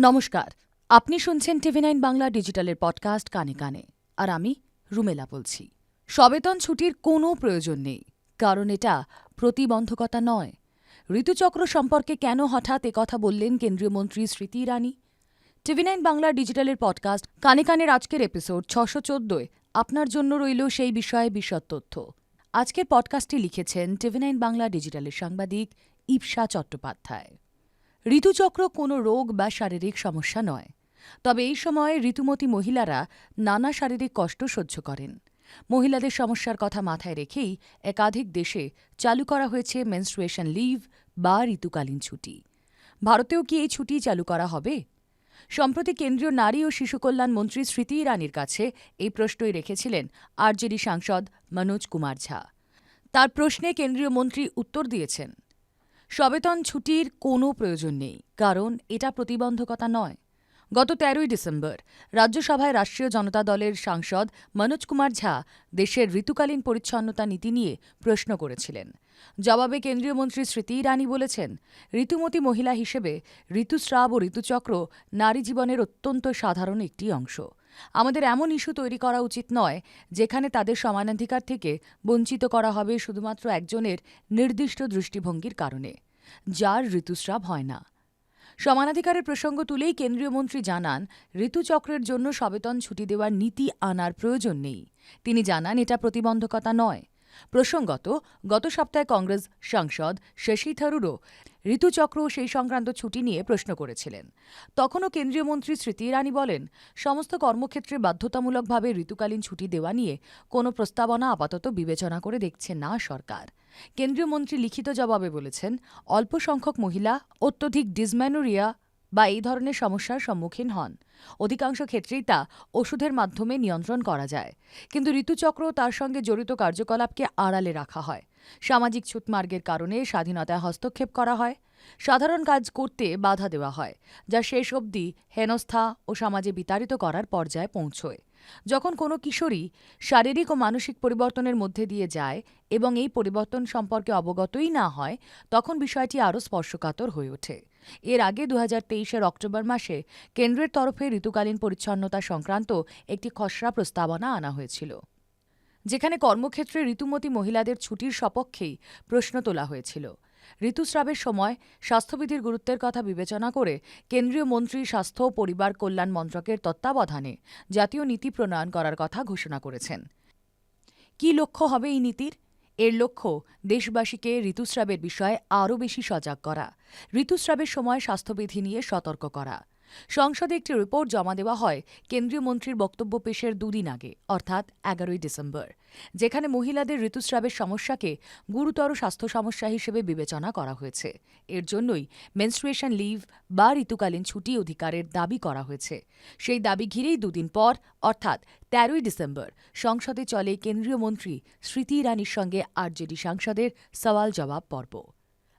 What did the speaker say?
নমস্কার, আপনি শুনছেন টিভি নাইন বাংলা ডিজিটালের পডকাস্ট কানে কানে। আর আমি রুমেলা বলছি। সবেতন ছুটির কোনো প্রয়োজন নেই, কারণ এটা প্রতিবন্ধকতা নয়। ঋতুচক্র সম্পর্কে কেন হঠাৎ কথা বললেন কেন্দ্রীয় মন্ত্রী স্মৃতি ইরানি? টিভি নাইন বাংলা ডিজিটালের পডকাস্ট কানে কানের আজকের এপিসোড ছশো চোদ্দোয়, আপনার জন্য রইল সেই বিষয়ে বিশদ তথ্য। আজকের পডকাস্টটি লিখেছেন টিভি নাইন বাংলা ডিজিটালের সাংবাদিক ইপসা চট্টোপাধ্যায়। ঋতুচক্র কোনো রোগ বা শারীরিক সমস্যা নয়। তবে এই সময়ে ঋতুমতী মহিলারা নানা শারীরিক কষ্ট সহ্য করেন। মহিলাদের সমস্যার কথা মাথায় রেখেই একাধিক দেশে চালু করা হয়েছে মেনস্ট্রুয়েশন লিভ বা ঋতুকালীন ছুটি। ভারতেও কি এই ছুটি চালু করা হবে? সম্প্রতি কেন্দ্রীয় নারী ও শিশু কল্যাণ মন্ত্রী স্মৃতি ইরানির কাছে এই প্রশ্নই রেখেছিলেন আরজেডি সাংসদ মনোজ কুমার ঝা। তার প্রশ্নে কেন্দ্রীয় মন্ত্রী উত্তর দিয়েছেন। সবেতন ছুটির কোনো প্রয়োজন নেই, কারণ এটা প্রতিবন্ধকতা নয়। গত তেরোই ডিসেম্বর রাজ্যসভায় রাষ্ট্রীয় জনতা দলের সাংসদ মনোজ কুমার ঝা দেশের ঋতুকালীন পরিচ্ছন্নতা নীতি নিয়ে প্রশ্ন করেছিলেন। জবাবে কেন্দ্রীয় মন্ত্রী স্মৃতি ইরানি বলেছেন, ঋতুমতী মহিলা হিসেবে ঋতুস্রাব ও ঋতুচক্র নারী জীবনের অত্যন্ত সাধারণ একটি অংশ। আমাদের এমন ইস্যু তৈরি করা উচিত নয়, যেখানে তাদের সমানাধিকার থেকে বঞ্চিত করা হবে শুধুমাত্র একজনের নির্দিষ্ট দৃষ্টিভঙ্গির কারণে, যার ঋতুস্রাব হয় না। সমানাধিকারের প্রসঙ্গ তুলেই কেন্দ্রীয় মন্ত্রী জানান, ঋতুচক্রের জন্য সবেতন ছুটি দেওয়ার নীতি আনার প্রয়োজন নেই। তিনি জানান, এটা প্রতিবন্ধকতা নয়। প্রসঙ্গত, গত সপ্তাহে কংগ্রেস সাংসদ শশী থারুরও ঋতুচক্র সেই সংক্রান্ত ছুটি নিয়ে প্রশ্ন করেছিলেন। তখনও কেন্দ্রীয় মন্ত্রী স্মৃতি ইরানি বলেন, সমস্ত কর্মক্ষেত্রে বাধ্যতামূলকভাবে ঋতুকালীন ছুটি দেওয়া নিয়ে কোনো প্রস্তাবনা আপাতত বিবেচনা করে দেখছে না সরকার। কেন্দ্রীয় মন্ত্রী লিখিত জবাবে বলেছেন, অল্প সংখ্যক মহিলা, অত্যধিক ডিসম্যানোরিয়া বা এই ধরনের সমস্যার সম্মুখীন হন। অধিকাংশ ক্ষেত্রেই তা ওষুধের মাধ্যমে নিয়ন্ত্রণ করা যায়। কিন্তু ঋতুচক্র তার সঙ্গে জড়িত কার্যকলাপকে আড়ালে রাখা হয়। সামাজিক ছুটমার্গের কারণে স্বাধীনতায় হস্তক্ষেপ করা হয়। সাধারণ কাজ করতে বাধা দেওয়া হয়, যা শেষ অবধি হেনস্থা ও সমাজে বিতাড়িত করার পর্যায়ে পৌঁছয়। যখন কোনো কিশোরী শারীরিক ও মানসিক পরিবর্তনের মধ্যে দিয়ে যায় এবং এই পরিবর্তন সম্পর্কে অবগতই না হয়, তখন বিষয়টি আরও স্পর্শকাতর হয়ে ওঠে। এর আগে দু হাজার অক্টোবর মাসে কেন্দ্রের তরফে ঋতুকালীন পরিচ্ছন্নতা সংক্রান্ত একটি খসড়া প্রস্তাবনা আনা হয়েছিল, যেখানে কর্মক্ষেত্রে ঋতুমতী মহিলাদের ছুটির সপক্ষেই প্রশ্ন তোলা হয়েছিল। ঋতুস্রাবের সময় স্বাস্থ্যবিধির গুরুত্বের কথা বিবেচনা করে কেন্দ্রীয় মন্ত্রী স্বাস্থ্য ও পরিবার কল্যাণ মন্ত্রকের তত্ত্বাবধানে জাতীয় নীতি প্রণয়ন করার কথা ঘোষণা করেছেন। কি লক্ষ্য হবে এই নীতির? এর লক্ষ্য দেশবাসীকে ঋতুস্রাবের বিষয়ে আরও বেশি সজাগ করা, ঋতুস্রাবের সময় স্বাস্থ্যবিধি নিয়ে সতর্ক করা। সংসদে একটি রিপোর্ট জমা দেওয়া হয় কেন্দ্রীয় মন্ত্রীর বক্তব্য পেশের দুদিন আগে, অর্থাৎ এগারোই ডিসেম্বর, যেখানে মহিলাদের ঋতুস্রাবের সমস্যাকে গুরুতর স্বাস্থ্য সমস্যা হিসেবে বিবেচনা করা হয়েছে। এর জন্যই মেনস্ট্রুয়েশন লিভ বা ঋতুকালীন ছুটি অধিকারের দাবি করা হয়েছে। সেই দাবি ঘিরেই দুদিন পর, অর্থাৎ তেরোই ডিসেম্বর, সংসদে চলে কেন্দ্রীয় মন্ত্রী স্মৃতি ইরানির সঙ্গে আরজেডি সাংসদের সওয়াল জবাব পর্ব।